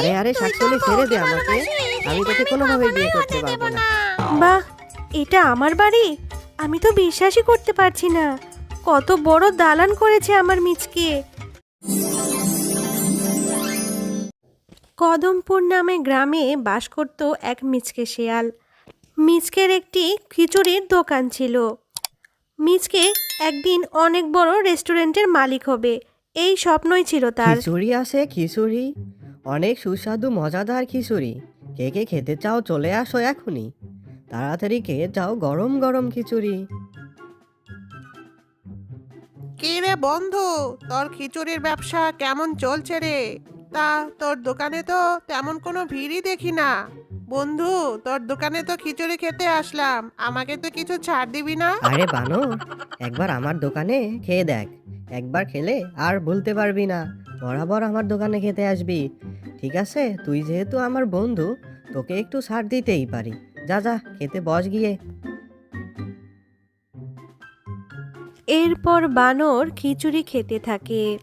আরে আরে ছেড়ে দে আমাকে। আমি তোকে বিয়ে করতে পারব না। বাহ এটা আমার বাড়ি। আমি তো বিশ্বাসই করতে পারছি না। কত বড় দালান করেছে আমার মিচকে। কদমপুর নামে গ্রামে বাস করত এক মিচকে শেয়াল। মিচকের একটি খিচুড়ির দোকান ছিল। মিচকে একদিন অনেক বড় রেস্টুরেন্টের মালিক হবে। এই স্বপ্নই ছিল তার। খিচুড়ি আছে খিচুড়ি? অনেক সুস্বাদু মজাদার খিচুড়ি। কে কে খেতে চাও চলে আসো এখনই। তাড়াতাড়ি খেয়ে যাও গরম গরম খিচুড়ি। কি রে বন্ধু তোর খিচুড়ির ব্যবসা কেমন চলছে রে? তা তোর দোকানে তো তেমন কোনো ভিড়ই দেখি না। বন্ধু তোর দোকানে তো খিচুড়ি খেতে আসলাম। আমাকে তো কিছু ছাড় দিবি না? আরে বানর একবার আমার দোকানে খেয়ে দেখ। একবার খেলে আর ভুলতে পারবি না। বরাবর আমার দোকানে খেতে আসবি। ঠিক আছে তুই যেহেতু আমার বন্ধু তোকে একটু ছাড় দিতেই পারি। যা যা খেতে বস গিয়ে। এরপর বানর খিচুড়ি খেতে থাকে।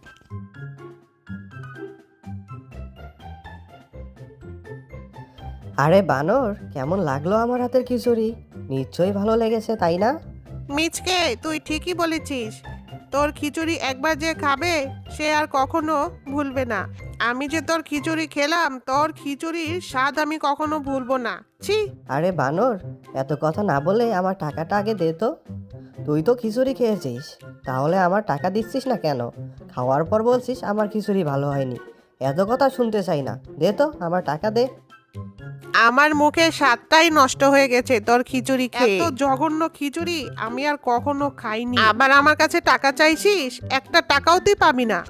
আরে বানর কেমন লাগল আমার হাতের খিচুড়ি? নিশ্চয়ই ভালো লেগেছে তাই না? মিচকে তুই ঠিকই বলেছিস। তোর খিচুড়ি একবার যে খাবে, সে আর কখনো ভুলবে না। আমি যে তোর খিচুড়ি খেলাম, তোর খিচুড়ির স্বাদ আমি কখনো ভুলবো না। ছি। আরে বানর, এত কথা না বলে আমার টাকাটা আগে দে তো। তুই তো খিচুড়ি খেয়েছিস, তাহলে আমার টাকা দিচ্ছিস না কেন? খাওয়ার পর বলছিস আমার খিচুড়ি ভালো হয়নি। এত কথা শুনতে চাই না। দে তো, আমার টাকা দে। আমার মুখে স্বাদটাই নষ্ট হয়ে গেছে তোর খিচুড়ি খেয়ে। এত জঘন্য খিচুড়ি আমি আর কখনো খাইনি। আবার আমার কাছে টাকা চাইছিস? একটা টাকাও তুই পাবি না।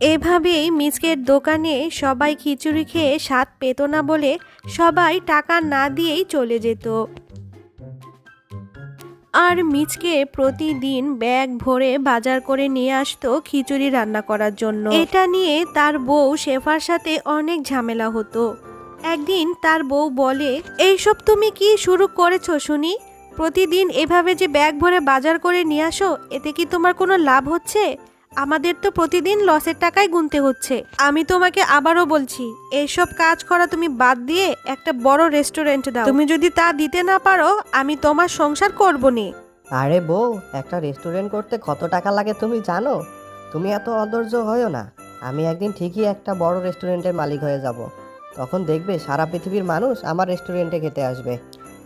এভাবেই মিচকের দোকানে সবাই খিচুড়ি খেয়ে স্বাদ পেত না বলে সবাই টাকা না দিয়েই চলে যেত। আর মিচকে প্রতিদিন ব্যাগ ভরে বাজার করে নিয়ে আসতো খিচুড়ি রান্না করার জন্য। এটা নিয়ে তার বউ শেফার সাথে অনেক ঝামেলা হতো। একদিন তার বউ বলে, এইসব তুমি কি শুরু করেছ শুনি? প্রতিদিন এভাবে যে ব্যাগ ভরে বাজার করে নিয়ে আসো, এতে কি তোমার কোনো লাভ হচ্ছে? আমাদের তো প্রতিদিন লসের টাকায় গুনতে হচ্ছে। আমি তোমাকে আবারও বলছি, এইসব কাজ করা তুমি বাদ দিয়ে একটা বড় রেস্টুরেন্ট দাও। তুমি যদি তা দিতে না পারো, আমি তোমার সংসার করব নি আরে বউ, একটা রেস্টুরেন্ট করতে কত টাকা লাগে তুমি জানো? তুমি এত অধৈর্য হয়েও না। আমি একদিন ঠিকই একটা বড় রেস্টুরেন্টের মালিক হয়ে যাব। তখন দেখবে সারা পৃথিবীর মানুষ আমার রেস্টুরেন্টে খেতে আসবে।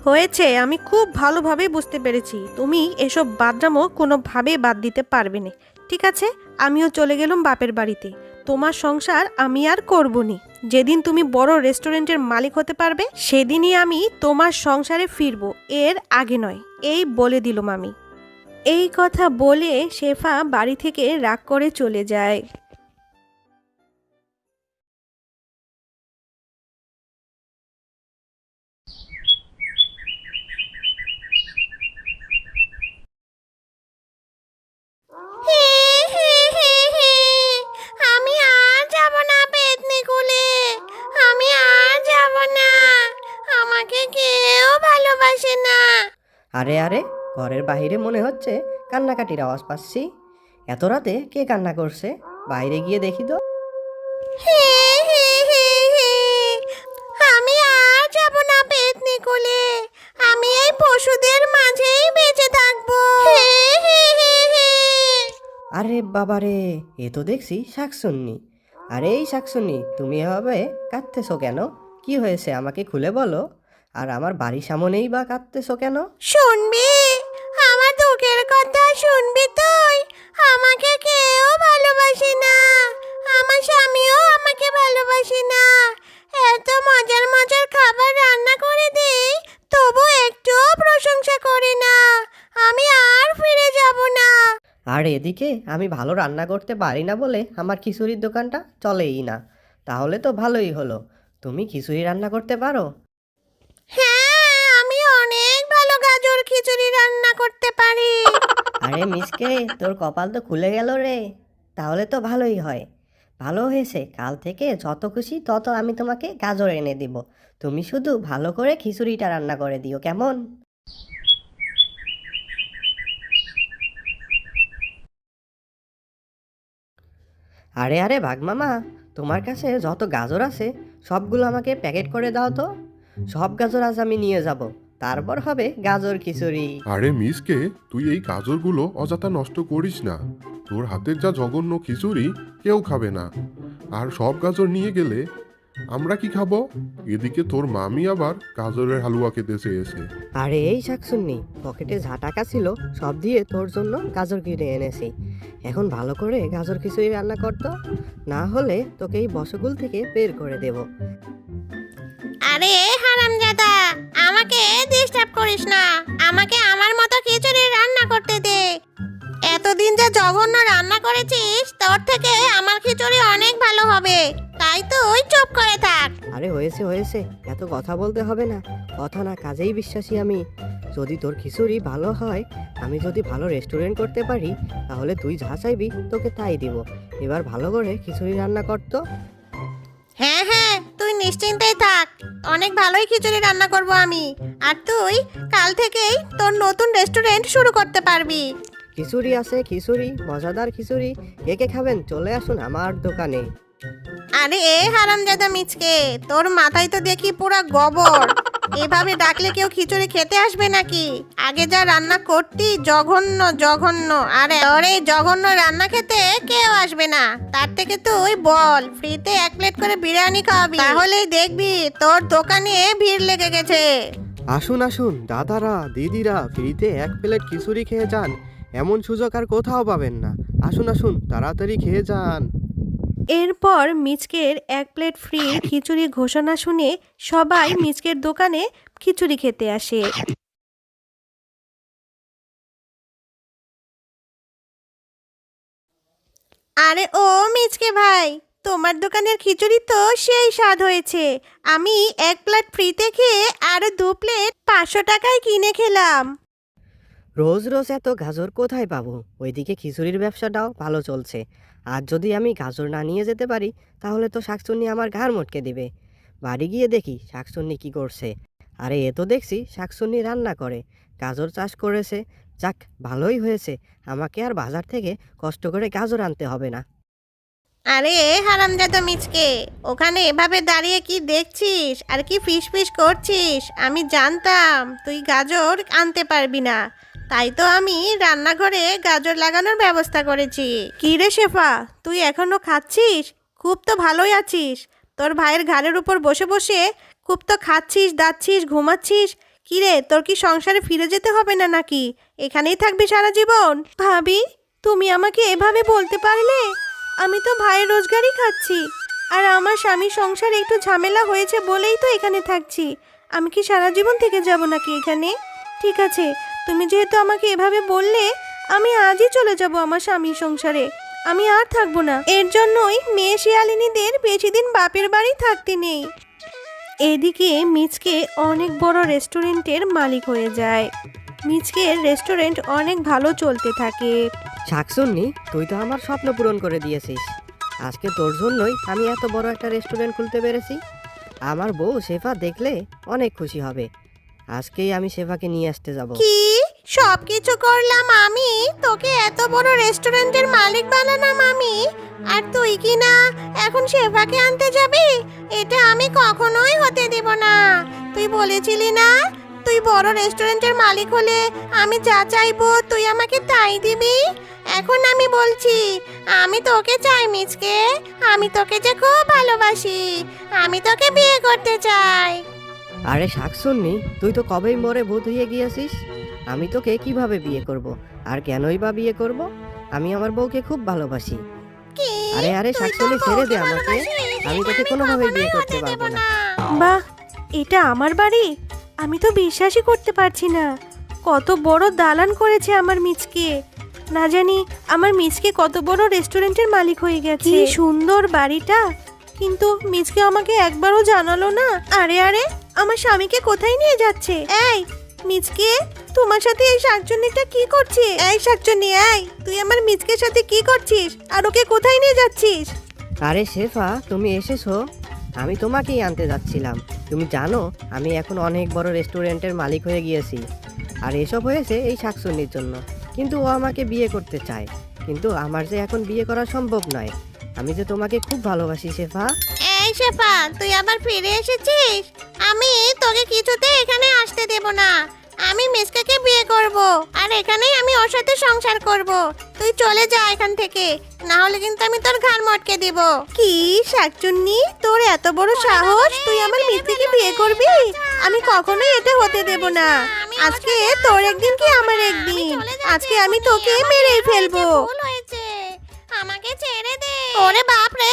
হয়েছে, আমি খুব ভালোভাবে বুঝতে পেরেছি। তুমি এসব বাদরামো কোনোভাবেই বাদ দিতে পারবে না। ঠিক আছে, আমিও চলে গেলাম বাপের বাড়িতে। তোমার সংসার আমি আর করব নি যেদিন তুমি বড় রেস্টুরেন্টের মালিক হতে পারবে, সেদিনই আমি তোমার সংসারে ফিরবো। এর আগে নয়, এই বলে দিলাম আমি। এই কথা বলে শেফা বাড়ি থেকে রাগ করে চলে যায়। আরে আরে ঘরের বাইরে মনে হচ্ছে কান্নাকাটির আওয়াজ পাচ্ছি। এত রাতে কে কান্না করছে? বাইরে গিয়ে দেখি তো। আমি আর যাব না পেতনি কুলে। আমি এই পশুদের মাঝেই বেঁচে থাকব। আরে বাবারে এ তো দেখছি শাকসুন্নি। আরে এই শাকসুন্নি তুমি এভাবে কাঁদতেছো কেন? কি হয়েছে আমাকে খুলে বলো। আর আমার বাড়ির সামনেই বা কাঁদতেছো কেন? শুনবি? আমার দুঃখের কথা শুনবি তুই? আমাকে কেউ ভালোবাসে না। আমার স্বামীও আমাকে ভালোবাসে না। এত মজার মজার খাবার রান্না করে দিই তবু একটুও প্রশংসা করে না। আমি আর ফিরে যাব না। আর এদিকে আমি ভালো রান্না করতে পারি না বলে আমার খিচুড়ির দোকানটা চলেই না। তাহলে তো ভালোই হলো। তুমি খিচুড়ি রান্না করতে পারো? হ্যাঁ আমি অনেক ভালো গাজর খিচুড়ি রান্না করতে পারি। আরে মিসকে, তোর কপাল তো খুলে গেল রে। তাহলে তো ভালোই হয়। ভালো হয়েছে, কাল থেকে যত খুশি তত আমি তোমাকে গাজর এনে দিব। তুমি শুধু ভালো করে খিচুড়িটা রান্না করে দিও, কেমন? আরে আরে বাঘ মামা তোমার কাছে যত গাজর আছে, সবগুলো আমাকে প্যাকেট করে দাও তো। সব গাজর আজ আমি নিয়ে যাব। তারপর হবে গাজর খিচুড়ি। আরে মিসকে তুই এই গাজরগুলো অযথা নষ্ট করিস না। তোর হাতের যা জঘন্য খিচুড়ি কেউ খাবে না। আর সব গাজর নিয়ে গেলে আমরা কি খাব? এদিকে তোর মামি আবার গাজরের হালুয়া খেতে চেয়েছে। আরে এই শাকসুন্নি পকেটে যা টাকা ছিল সব দিয়ে তোর জন্য গাজর কিনে এনেছি। এখন ভালো করে গাজর খিচুড়ি রান্না করতো না হলে তোকে এই বসগুল থেকে বের করে দেব। আরে হারামজাদা আমাকে ডিস্টার্ব করিস না। আমাকে আমার মতো খিচুড়ি রান্না করতে দে। এতদিন যা জঘন্য রান্না করেছিস তোর থেকে আমার খিচুড়ি অনেক ভালো হবে। তাই তুই চুপ করে থাক। আরে হয়েছে হয়েছে। এত কথা বলতে হবে না। কথা না কাজেই বিশ্বাসী আমি। যদি তোর খিচুড়ি ভালো হয় আমি যদি ভালো রেস্টুরেন্ট করতে পারি তাহলে তুই যা চাইবি তোকে তাই দিব। এবার ভালো করে খিচুড়ি রান্না করতো হ্যাঁ হ্যাঁ তুই নিশ্চিন্তেই থাক। অনেক ভালোই খিচুড়ি রান্না করব আমি। আর তুই কাল থেকেই তোর নতুন রেস্টুরেন্ট শুরু করতে পারবি। খিচুড়ি আছে খিচুড়ি মজাদার খিচুড়ি। কে কে খাবেন? চলে আসুন আমার দোকানে। আরে এ হারামজাদা মিচকে তোর মাথায় তো দেখি পুরা গোবর। এভাবে ডাকলে কেউ খিচুড়ি খেতে আসবে নাকি? আগে যা রান্না করতি জঘন্য জঘন্য। আরে এই জঘন্য রান্না খেতে কেউ আসবে না। তার থেকে তুই বল, ফ্রিতে এক প্লেট করে বিরিয়ানি খাওয়াবি। তাহলেই দেখবি তোর দোকানে ভিড় লেগে গেছে। আসুন আসুন, দাদারা, দিদিরা, ফ্রিতে এক প্লেট খিচুড়ি খেয়ে যান। এমন সুযোগ আর কোথাও পাবেন না। আসুন আসুন, তাড়াতাড়ি খেয়ে যান। এরপর মিচকের এক প্লেট ফ্রি খিচুড়ি ঘোষণা শুনে সবাই মিচকের দোকানে খিচুড়ি খেতে আসে। আরে ও মিচকে ভাই, তোমার দোকানের খিচুড়ি তো সেই স্বাদ হয়েছে। আমি এক প্লেট ফ্রিতে খেয়ে আরও দু প্লেট পাঁচশো টাকায় কিনে খেলাম। রোজ রোজ এত গাজর কোথায় পাবো? ওইদিকে খিচুড়ির ব্যবসাটাও ভালো চলছে। আর যদি আমি গাজর না নিয়ে যেতে পারি, তাহলে তো শাকচুন্নি আমার ঘাড় মটকে দিবে। বাড়ি গিয়ে দেখি শাকচুন্নি কি করছে। আরে, এ তো দেখছি শাকচুন্নি রান্না করে। গাজর চাষ করেছে। যাক, ভালোই হয়েছে। আমাকে আর বাজার থেকে কষ্ট করে গাজর আনতে হবে না। আরে হারামজাদা মিচকে, ওখানে এভাবে দাঁড়িয়ে কি দেখছিস? আর কি ফিস ফিস করছিস? আমি জানতাম, তুই গাজর আনতে পারবি না। তাই তো আমি রান্নাঘরে গাজর লাগানোর ব্যবস্থা করেছি। কি রে শেফা, তুই এখনও খাচ্ছিস? খুব তো ভালোই আছিস। তোর ভাইয়ের ঘাড়ের উপর বসে বসে খুব তো খাচ্ছিস, দাচ্ছিস, ঘুমাচ্ছিস। কি রে, তোর কি সংসারে ফিরে যেতে হবে না নাকি? এখানেই থাকবি সারা জীবন? ভাবি, তুমি আমাকে এভাবে বলতে পারলে? আমি তো ভাইয়ের রোজগারই খাচ্ছি। আর আমার স্বামীর সংসারে একটু ঝামেলা হয়েছে বলেই তো এখানে থাকছি। আমি কি সারা জীবন থেকে যাব নাকি এখানে? ঠিক আছে, তুমি যেহেতু আমাকে এভাবে বললে, আমি আজই চলে যাব আমার স্বামীর সংসারে। আমি আর থাকব না। এর জন্যই মেয়ে শিয়ালিনীদের বেশি দিন বাপের বাড়ি থাকতে নেই। এদিকে মিচকে অনেক বড় রেস্টুরেন্টের মালিক হয়ে যায়। মিচকের রেস্টুরেন্ট অনেক ভালো চলতে থাকে। শাকচুন্নি তুই তো আমার স্বপ্ন পূরণ করে দিয়েছিস। আজকে তোর জন্যই আমি এত বড় একটা রেস্টুরেন্ট খুলতে পেরেছি। আমার বউ শেফা দেখলে অনেক খুশি হবে। আজকেই আমি শেফাকে নিয়ে আসতে যাব। কি? সব কিছু করলাম আমি? তোকে এত বড় রেস্টুরেন্টের মালিক বানালাম আমি? আর তুই কি না এখন শেফাকে আনতে যাবি? এটা আমি কখনোই হতে দেব না। তুই বলেছিলি না তুই বড় রেস্টুরেন্টের মালিক হলে আমি যা চাইব তুই আমাকে তাই দিবি? এখন আমি বলছি আমি তোকে চাই মিচকে আমি তোকে যে খুব ভালোবাসি আমি তোকে বিয়ে করতে চাই। আরে শাকচুন্নি তুই তো কবেই মরে ভূত হয়ে গিয়েছিস? আমি তোকে কীভাবে বিয়ে করব? আর কেনই বা বিয়ে করব? আমি আমার বউকে খুব ভালোবাসি। কি? আরে আরে তুই শাকচুন্নি তোর ছেড়ে দে বউকে আমাকে। ভালোবাসিস? আমি তোকে কোনোভাবেই বিয়ে কখনোই করতে দেব পারব না। বাহ এটা আমার বাড়ি? আমি তো বিশ্বাসই করতে পারছি না। কত বড় দালান করেছে আমার মিচকে। না জানি আমার মিচকে কত বড় রেস্টুরেন্টের মালিক হয়ে গেছে। কি সুন্দর বাড়িটা। কিন্তু মিচকে আমাকে একবারও জানালো না। আরে আরে আমার স্বামীকে কোথায় নিয়ে যাচ্ছে? এই মিচকে তোমার সাথে এই শাকচুন্নিটা কি করছে এই শাকচুন্নি এই তুই আমার মিচকের সাথে কি করছিস? আর ওকে কোথায় নিয়ে যাচ্ছিস? আরে শেফা তুমি এসেছ। আমি তোমাকেই আনতে যাচ্ছিলাম। তুমি জানো, আমি এখন অনেক বড় রেস্টুরেন্টের মালিক হয়ে গিয়েছি। আর এসব হয়েছে এই শাকসুন্নির জন্য। কিন্তু ও আমাকে বিয়ে করতে চায়। কিন্তু আমার যে এখন বিয়ে করা সম্ভব নয়। আমি যে তোমাকে খুব ভালোবাসি, শেফা। এই শেফা, তুই আবার ফিরে এসেছিস? আমি তোকে কিছুতে এখানে আসতে দেব না। আমি মিসকাকে বিয়ে করব। আর এখানেই আমি ওর সাথে সংসার করব। তুই চলে যা এখান থেকে। না হলে কিন্তু আমি তোর ঘাড় মটকে দেব। কি শাকচুন্নি? তোর এত বড় সাহস? তুই আমার মিস্ত্রিকে বিয়ে করবি? আমি কখনোই এটা হতে দেব না। আজকে তোর একদিন কি আমার একদিন? আজকে আমি তোকে মেরেই ফেলব। আমাকে ছেড়ে দে। ওরে বাপ রে